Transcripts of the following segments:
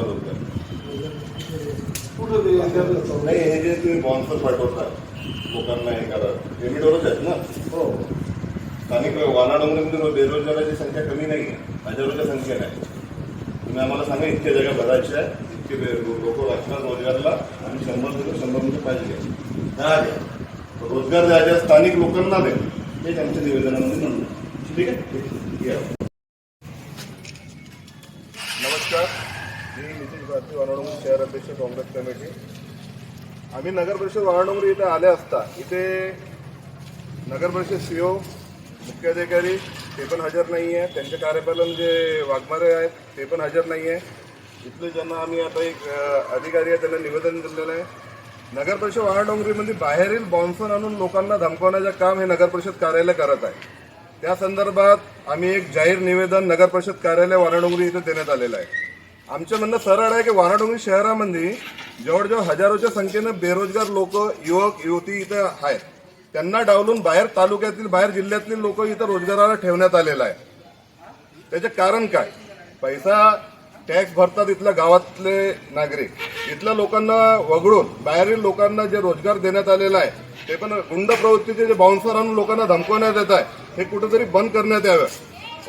होतं कुठं ते नाही हे जे तुम्ही बॉन्सर पाठवता लोकांना हे करा. रेमिडोरच आहेत ना? हो. स्थानिक वानाडोंगरमध्ये बेरोजगाराची संख्या कमी नाही आहे. हजारोच्या संख्या नाही तुम्ही आम्हाला सांगा इतक्या जागा भरायच्या आहेत, इतके लोक लागणार रोजगारला आणि शंभर लोक शंभर म्हणजे पाहिजे. रोजगार द्यायच्या स्थानिक लोकांना दे हेच आमच्या निवेदनामध्ये म्हणून. ठीक आहे. या. नमस्कार. मी नितीश भारती वानाडोंगरी शहर अध्यक्ष काँग्रेस कमिटी. आम्ही नगर परिषद वानाडोंगरी इथे आले असता इथे नगर परिषद ओ मुख्याधिकारी ते पण हजर नाही आहे त्यांचे कार्यपालन जे वाघमारे आहेत ते पण हजर नाही आहे इथले ज्यांना आम्ही आता एक अधिकारी आहे त्यांना निवेदन दिलेलं आहे. नगर परिषद वाघडोंगरीमध्ये बाहेरील बॉन्सन आणून लोकांना धमकवण्याचं काम हे नगर परिषद कार्यालय करत आहे. त्या संदर्भात आम्ही एक जाहीर निवेदन नगर परिषद कार्यालय वाराडोंगरी इथे देण्यात आलेलं आहे. आमचं म्हणणं सरळ आहे की वाराडोंगरी शहरामध्ये जवळजवळ हजारोच्या संख्येनं बेरोजगार लोक युवक युवती इथं आहेत. त्यांना डावलून बाहेर तालुक्यातील बाहेर जिल्ह्यातील लोक इथं रोजगाराला ठेवण्यात आलेलं आहे. त्याचे कारण काय? पैसा टॅक्स भरतात इथल्या गावातले नागरिक. इथल्या लोकांना वगळून बाहेरील लोकांना जे रोजगार देण्यात आलेला आहे ते पण गुंड प्रवृत्तीचे जे बाउन्सर आणून लोकांना धमकवण्यात येत आहे हे कुठेतरी बंद करण्यात यावं.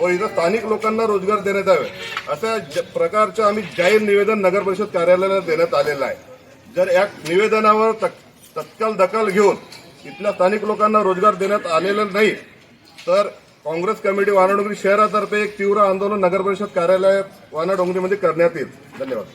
व इथं स्थानिक लोकांना रोजगार देण्यात यावे. अशा ज- प्रकारचं आम्ही जाहीर निवेदन नगर परिषद कार्यालयाला देण्यात आलेलं आहे. जर या निवेदनावर तक- तत्काल दखल घेऊन इथल्या स्थानिक लोकांना रोजगार देण्यात आलेला नाही तर काँग्रेस कमिटी वानाडोंगरी शहरातर्फे एक तीव्र आंदोलन नगर परिषद कार्यालय वानाडोंगरीमध्ये करण्यात येईल. धन्यवाद.